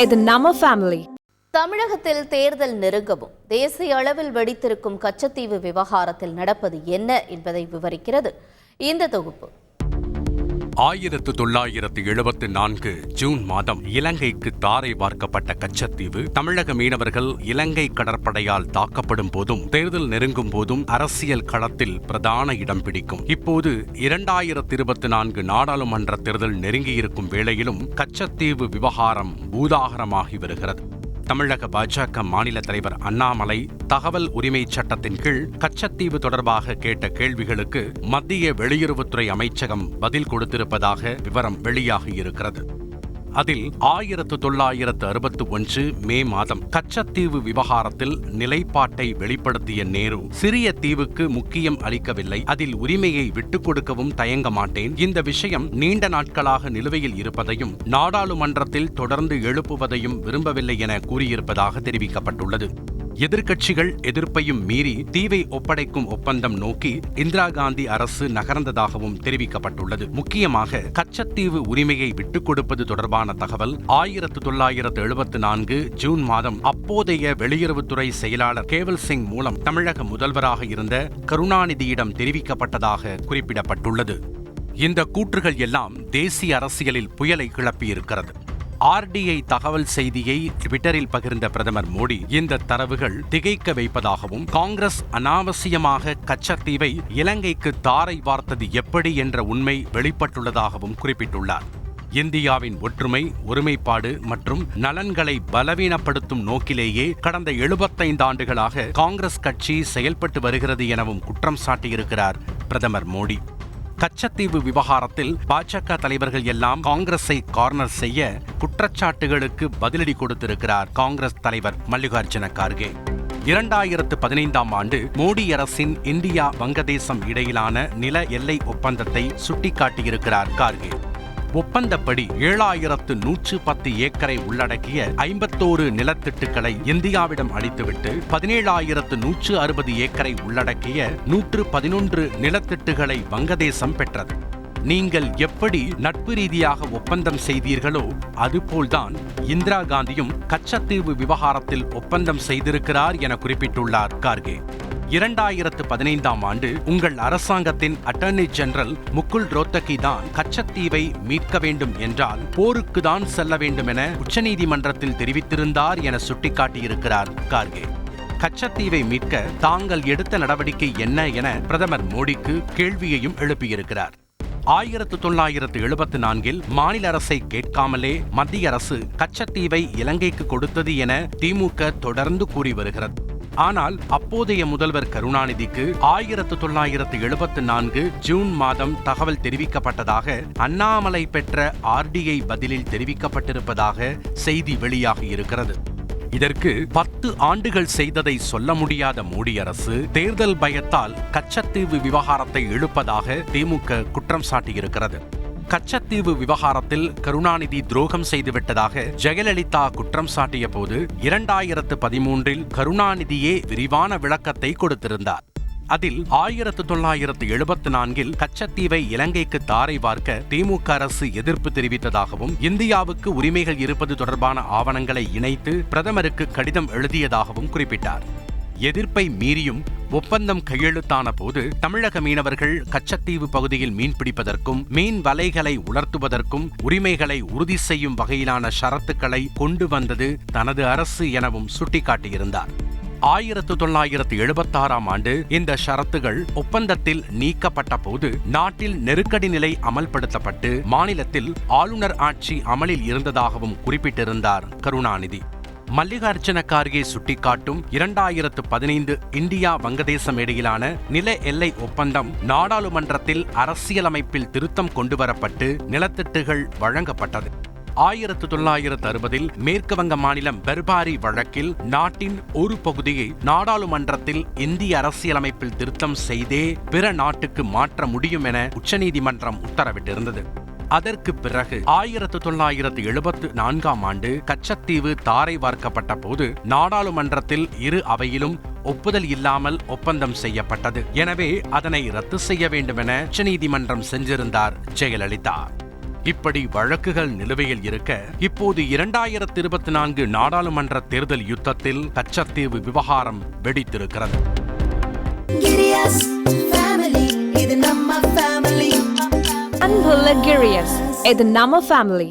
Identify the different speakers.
Speaker 1: இது நம்ம ஃபேமிலி
Speaker 2: தமிழகத்தில் தேர்தல் நெருங்கவும் தேசிய அளவில் வெடித்திருக்கும் கச்சத்தீவு விவகாரத்தில் நடப்பது என்ன என்பதை விவரிக்கிறது இந்த தொகுப்பு.
Speaker 3: ஆயிரத்து தொள்ளாயிரத்து எழுபத்து நான்கு ஜூன் மாதம் இலங்கைக்கு தாரை வார்க்கப்பட்ட கச்சத்தீவு தமிழக மீனவர்கள் இலங்கை கடற்படையால் தாக்கப்படும் போதும் தேர்தல் நெருங்கும் போதும் அரசியல் களத்தில் பிரதான இடம் பிடிக்கும். இப்போது இரண்டாயிரத்து இருபத்தி நான்கு நாடாளுமன்ற தேர்தல் நெருங்கியிருக்கும் வேளையிலும் கச்சத்தீவு விவகாரம் பூதாகரமாகி வருகிறது. தமிழக பாஜக மாநில தலைவர் அண்ணாமலை தகவல் உரிமை சட்டத்தின் கீழ் கச்சத்தீவு தொடர்பாக கேட்ட கேள்விகளுக்கு மத்திய வெளியுறவுத்துறை அமைச்சகம் பதில் கொடுத்திருப்பதாக விவரம் வெளியாகியிருக்கிறது. அதில் ஆயிரத்து தொள்ளாயிரத்து அறுபத்து ஒன்று மே மாதம் கச்சத்தீவு விவகாரத்தில் நிலைப்பாட்டை வெளிப்படுத்திய நேரு சிறிய தீவுக்கு முக்கியம் அளிக்கவில்லை அதில் உரிமையை விட்டுக் கொடுக்கவும் தயங்க மாட்டேன். இந்த விஷயம் நீண்ட நாட்களாக நிலுவையில் இருப்பதையும் நாடாளுமன்றத்தில் தொடர்ந்து எழுப்புவதையும் விரும்பவில்லை என கூறியிருப்பதாக தெரிவிக்கப்பட்டுள்ளது. எதிர்க்கட்சிகள் எதிர்ப்பையும் மீறி தீவை ஒப்படைக்கும் ஒப்பந்தம் நோக்கி இந்திரா காந்தி அரசு நகர்ந்ததாகவும் தெரிவிக்கப்பட்டுள்ளது. முக்கியமாக கச்சத்தீவு உரிமையை விட்டுக் கொடுப்பது தொடர்பான தகவல் ஆயிரத்து தொள்ளாயிரத்து எழுபத்து நான்கு ஜூன் மாதம் அப்போதைய வெளியுறவுத்துறை செயலாளர் கேவல் சிங் மூலம் தமிழக முதல்வராக இருந்த கருணாநிதியிடம் தெரிவிக்கப்பட்டதாக குறிப்பிடப்பட்டுள்ளது. இந்த கூற்றுகள் எல்லாம் தேசிய அரசியலில் புயலை கிளப்பியிருக்கிறது. ஆர்டிஐ தகவல் செய்தியை ட்விட்டரில் பகிர்ந்த பிரதமர் மோடி இந்த தரவுகள் திகைக்க வைப்பதாகவும் காங்கிரஸ் அனாவசியமாக கச்சத்தீவை இலங்கைக்கு தாரை வார்த்தது எப்படி என்ற உண்மை வெளிப்பட்டுள்ளதாகவும் குறிப்பிட்டுள்ளார். இந்தியாவின் ஒற்றுமை ஒருமைப்பாடு மற்றும் நலன்களை பலவீனப்படுத்தும் நோக்கிலேயே கடந்த எழுபத்தைந்து ஆண்டுகளாக காங்கிரஸ் கட்சி செயல்பட்டு வருகிறது எனவும் குற்றம் சாட்டியிருக்கிறார் பிரதமர் மோடி. கச்சத்தீவு விவகாரத்தில் பாஜக தலைவர்கள் எல்லாம் காங்கிரஸை கார்னர் செய்ய குற்றச்சாட்டுகளுக்கு பதிலடி கொடுத்திருக்கிறார் காங்கிரஸ் தலைவர் மல்லிகார்ஜுன கார்கே. இரண்டாயிரத்து பதினைந்தாம் ஆண்டு மோடி அரசின் இந்தியா வங்கதேசம் இடையிலான நில எல்லை ஒப்பந்தத்தை சுட்டிக்காட்டியிருக்கிறார் கார்கே. ஒப்பந்தப்படி ஏழாயிரத்து நூற்று பத்து ஏக்கரை உள்ளடக்கிய ஐம்பத்தோரு நிலத்திட்டுக்களை இந்தியாவிடம் அளித்துவிட்டு பதினேழாயிரத்து நூற்று அறுபது ஏக்கரை உள்ளடக்கிய நூற்று பதினொன்று நிலத்திட்டுகளை வங்கதேசம் பெற்றது. நீங்கள் எப்படி நட்பு ரீதியாக ஒப்பந்தம் செய்தீர்களோ அதுபோல்தான் இந்திரா காந்தியும் கச்சத்தீவு விவகாரத்தில் ஒப்பந்தம் செய்திருக்கிறார் என குறிப்பிட்டுள்ளார் கார்கே. இரண்டாயிரத்து பதினைந்தாம் ஆண்டு உங்கள் அரசாங்கத்தின் அட்டர்னி ஜெனரல் முகுல் ரோத்தகி தான் கச்சத்தீவை மீட்க வேண்டும் என்றால் போருக்கு தான் செல்ல வேண்டும் என உச்சநீதிமன்றத்தில் தெரிவித்திருந்தார் என சுட்டிக்காட்டியிருக்கிறார் கார்கே. கச்சத்தீவை மீட்க தாங்கள் எடுத்த நடவடிக்கை என்ன என பிரதமர் மோடிக்கு கேள்வியையும் எழுப்பியிருக்கிறார். ஆயிரத்து தொள்ளாயிரத்து எழுபத்து நான்கில் மாநில அரசை கேட்காமலே மத்திய அரசு கச்சத்தீவை இலங்கைக்கு கொடுத்தது என திமுக தொடர்ந்து கூறி வருகிறது. ஆனால் அப்போதைய முதல்வர் கருணாநிதிக்கு ஆயிரத்து தொள்ளாயிரத்து எழுபத்து நான்கு ஜூன் மாதம் தகவல் தெரிவிக்கப்பட்டதாக அண்ணாமலை பெற்ற ஆர்டிஐ பதிலில் தெரிவிக்கப்பட்டிருப்பதாக செய்தி வெளியாகி இருக்கிறது. இதற்கு பத்து ஆண்டுகள் செய்ததை சொல்ல முடியாத மோடி அரசு தேர்தல் பயத்தால் கச்சத்தீவு விவகாரத்தை இழுப்பதாக திமுக குற்றம் சாட்டியிருக்கிறது. கச்சத்தீவு விவகாரத்தில் கருணாநிதி துரோகம் செய்துவிட்டதாக ஜெயலலிதா குற்றம் சாட்டிய போது இரண்டாயிரத்து பதிமூன்றில் கருணாநிதியே விரிவான விளக்கத்தை கொடுத்திருந்தார். அதில் ஆயிரத்து தொள்ளாயிரத்து எழுபத்து நான்கில் கச்சத்தீவை இலங்கைக்கு தாரை பார்க்க திமுக அரசு எதிர்ப்பு தெரிவித்ததாகவும் இந்தியாவுக்கு உரிமைகள் இருப்பது தொடர்பான ஆவணங்களை இணைத்து பிரதமருக்கு கடிதம் எழுதியதாகவும் குறிப்பிட்டார். எதிர்ப்பை மீறியும் ஒப்பந்தம் கையெழுத்தான போது தமிழக மீனவர்கள் கச்சத்தீவு பகுதியில் மீன்பிடிப்பதற்கும் மீன் வலைகளை உலர்த்துவதற்கும் உரிமைகளை உறுதி செய்யும் வகையிலான ஷரத்துக்களை கொண்டு வந்தது தனது அரசு எனவும் சுட்டிக்காட்டியிருந்தார். ஆயிரத்து தொள்ளாயிரத்து எழுபத்தாறாம் ஆண்டு இந்த ஷரத்துகள் ஒப்பந்தத்தில் நீக்கப்பட்ட போது நாட்டில் நெருக்கடி நிலை அமல்படுத்தப்பட்டு மாநிலத்தில் ஆளுநர் ஆட்சி அமலில் இருந்ததாகவும் குறிப்பிட்டிருந்தார் கருணாநிதி. மல்லிகார்ஜுன கார்கே சுட்டிக்காட்டும் இரண்டாயிரத்து பதினைந்து இந்தியா வங்கதேசம் இடையிலான நில எல்லை ஒப்பந்தம் நாடாளுமன்றத்தில் அரசியலமைப்பில் திருத்தம் கொண்டுவரப்பட்டு நிலத்திட்டுகள் வழங்கப்பட்டது. ஆயிரத்து தொள்ளாயிரத்து அறுபதில் மேற்கு வங்க மாநிலம் பெர்பாரி வழக்கில் நாட்டின் ஒரு பகுதியை நாடாளுமன்றத்தில் இந்திய அரசியலமைப்பில் திருத்தம் செய்தே பிற நாட்டுக்கு மாற்ற முடியும் என உச்சநீதிமன்றம் உத்தரவிட்டிருந்தது. அதற்கு பிறகு ஆயிரத்து தொள்ளாயிரத்து எழுபத்து நான்காம் ஆண்டு கச்சத்தீவு தாரை வார்க்கப்பட்ட போது நாடாளுமன்றத்தில் இரு அவையிலும் ஒப்புதல் இல்லாமல் ஒப்பந்தம் செய்யப்பட்டது. எனவே அதனை ரத்து செய்ய வேண்டும் என உச்சநீதிமன்றம் செஞ்சிருந்தார் ஜெயலலிதா. இப்படி வழக்குகள் நிலுவையில் இருக்க இப்போது இரண்டாயிரத்தி இருபத்தி நான்கு நாடாளுமன்ற தேர்தல் யுத்தத்தில் கச்சத்தீவு விவகாரம் வெடித்திருக்கிறது
Speaker 1: Girias family,
Speaker 4: இது நம்ம family.